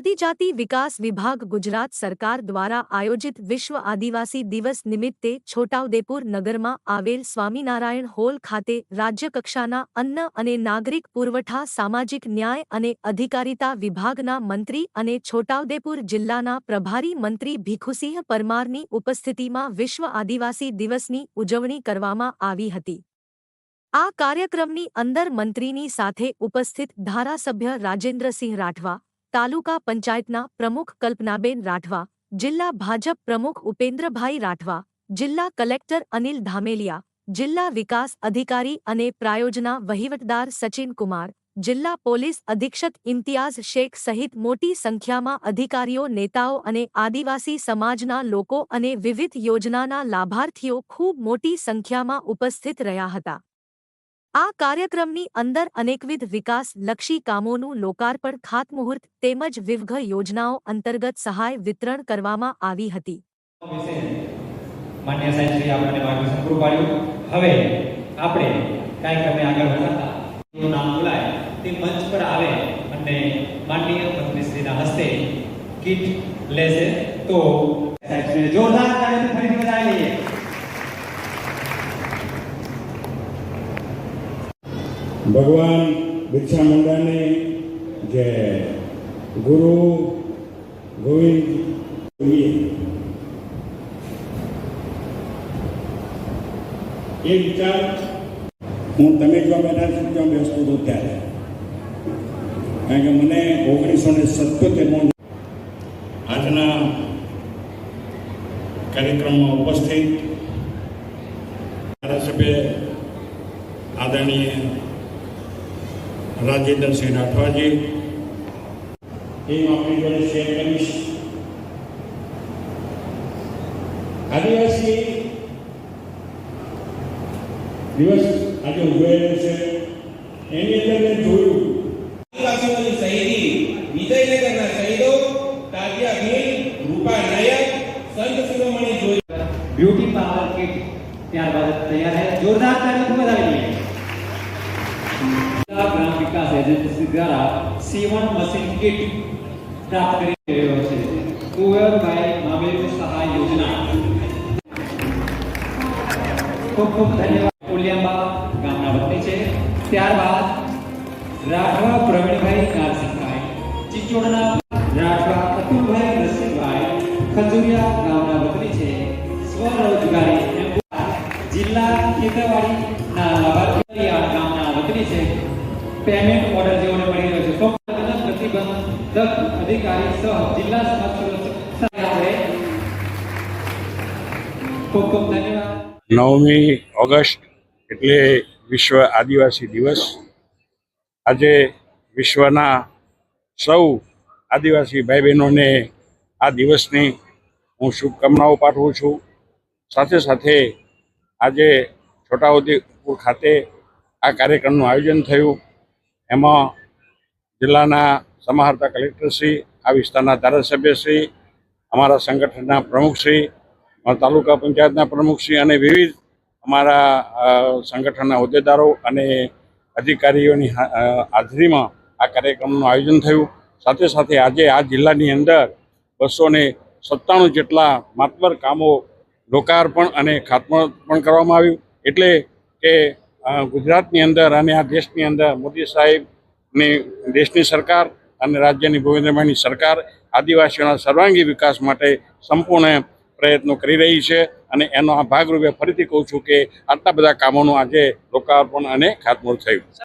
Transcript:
આદિજાતિ વિકાસ વિભાગ ગુજરાત સરકાર દ્વારા આયોજિત વિશ્વ આદિવાસી દિવસ નિમિત્તે છોટાઉદેપુર નગરમાં આવેલ સ્વામિનારાયણ હોલ ખાતે રાજ્યકક્ષાના અન્ન અને નાગરિક પુરવઠા, સામાજિક ન્યાય અને અધિકારિતા વિભાગના મંત્રી અને છોટાઉદેપુર જિલ્લાના પ્રભારી મંત્રી ભીખુસિંહ પરમારની ઉપસ્થિતિમાં વિશ્વ આદિવાસી દિવસની ઉજવણી કરવામાં આવી હતી. આ કાર્યક્રમની અંદર મંત્રીની સાથે ઉપસ્થિત ધારાસભ્ય રાજેન્દ્રસિંહ રાઠવા તાલુકા પંચાયતના પ્રમુખ કલ્પનાબેન રાઠવા, જિલ્લા ભાજપ પ્રમુખ ઉપેન્દ્રભાઈ રાઠવા, જિલ્લા કલેક્ટર અનિલ ધામેલિયા, જિલ્લા વિકાસ અધિકારી અને પ્રાયોજના વહીવટદાર સચિન કુમાર, જિલ્લા પોલીસ અધિક્ષક ઇમ્તિયાઝ શેખ સહિત મોટી સંખ્યામાં અધિકારીઓ, નેતાઓ અને આદિવાસી સમાજના લોકો અને વિવિધ યોજનાના લાભાર્થીઓ ખૂબ મોટી સંખ્યામાં ઉપસ્થિત રહ્યા હતા. આ કાર્યક્રમની અંદર અનેકવિધ વિકાસ લક્ષી કામોનું લોકાર્પણ, ખાતમુહૂર્ત તેમજ વિવઘ યોજનાઓ અંતર્ગત સહાય વિતરણ કરવામાં આવી હતી. માન્ય સાહેબશ્રીએ આપણને માર્ગદર્શન પૂરું પાડ્યું. હવે આપણે કાંઈક અમે આગળ વધારતા નામ બોલાય તે મંચ પર આવે અને માનનીય મંત્રીશ્રીના હસ્તે કીટ લેશે તો સાહેબશ્રીને જોરદાર તાળીઓથી ફરીથી બધા લઈએ ભગવાન બિરસા મુંડાને જે ગુરુ ગોવિંદ એ વિચાર હું તમે જો બેઠા છું ત્યાં બેસતો હતો ત્યારે. કારણ કે મને ઓગણીસો ને સત્યોતેરમાં આજના કાર્યક્રમમાં ઉપસ્થિત ધારાસભ્ય આદરણીય રાજેન્દ્રસિંહ રાઠવાજી ટીમ હું આપણી જોડે શેર કરીશ. આદિવાસી દિવસ આજે ઉજવાયેલો છે. એની અંદર મેં જોયું. આદિવાસીઓની શહીદી વિજયનગરના શહીદો તાત્યા ભીલ, રૂપા નાયક, સંત શિરોમણી જોઈ. બ્યુટી પાર્લર કીટ ત્યારબાદ તૈયાર है જોરદાર તારીખ વધાવી એજન્સી દ્વારા સીવણ મશીન કિટ પ્રાપ્ત કરી રહ્યો છે. કુંવરભાઈ મામેરુ સહાય યોજના. ખૂબ ખૂબ ધન્યવાદ. કોલિયાંબા ગામના વતની છે. ત્યારબાદ રાઠવા પ્રવીણભાઈ નારસિંહભાઈ, ચિચોડના રાઠવા અતુલભાઈ રસિકભાઈ ખજુરિયા ગામના વતની છે. સ્વરોજગારી જિલ્લા ખેતીવાડીના લાભાર્થી આ ગામના વતની છે પેમેન્ટ ઓર્ડર જેઓને મળી રહ્યો છે. તો પ્રતિબંધક અધિકારી સહ જિલ્લા આપણે ખૂબ ખૂબ ધન્યવાદ. નવમી ઓગસ્ટ એટલે વિશ્વ આદિવાસી દિવસ. આજે વિશ્વના સૌ આદિવાસી ભાઈ બહેનોને આ દિવસની હું શુભકામનાઓ પાઠવું છું. સાથે સાથે આજે છોટાઉદેપુર ખાતે આ કાર્યક્રમનું આયોજન થયું. એમાં જિલ્લાના સમાહર્તા કલેક્ટરશ્રી આ વિસ્તારના ધારાસભ્યશ્રી અમારા સંગઠનના પ્રમુખશ્રી અમારા તાલુકા પંચાયતના પ્રમુખશ્રી અને વિવિધ અમારા સંગઠનના હોદ્દેદારો અને અધિકારીઓની હાજરીમાં આ કાર્યક્રમનું આયોજન થયું. સાથે સાથે આજે આ જિલ્લાની અંદર બસો ને સત્તાણું જેટલા માતબર કામો લોકાર્પણ અને ખાતમુહૂર્ત પણ કરવામાં આવ્યું. એટલે કે ગુજરાતની અંદર અને આ દેશની અંદર મોદી સાહેબની દેશની સરકાર અને રાજ્યની ભૂપેન્દ્રભાઈની સરકાર આદિવાસીઓના સર્વાંગી વિકાસ માટે સંપૂર્ણ પ્રયત્નો કરી રહી છે અને એનો આ ભાગરૂપે ફરીથી કહું છું કે આટલા બધા કામોનું આજે લોકાર્પણ અને ખાતમુહૂર્ત થયું.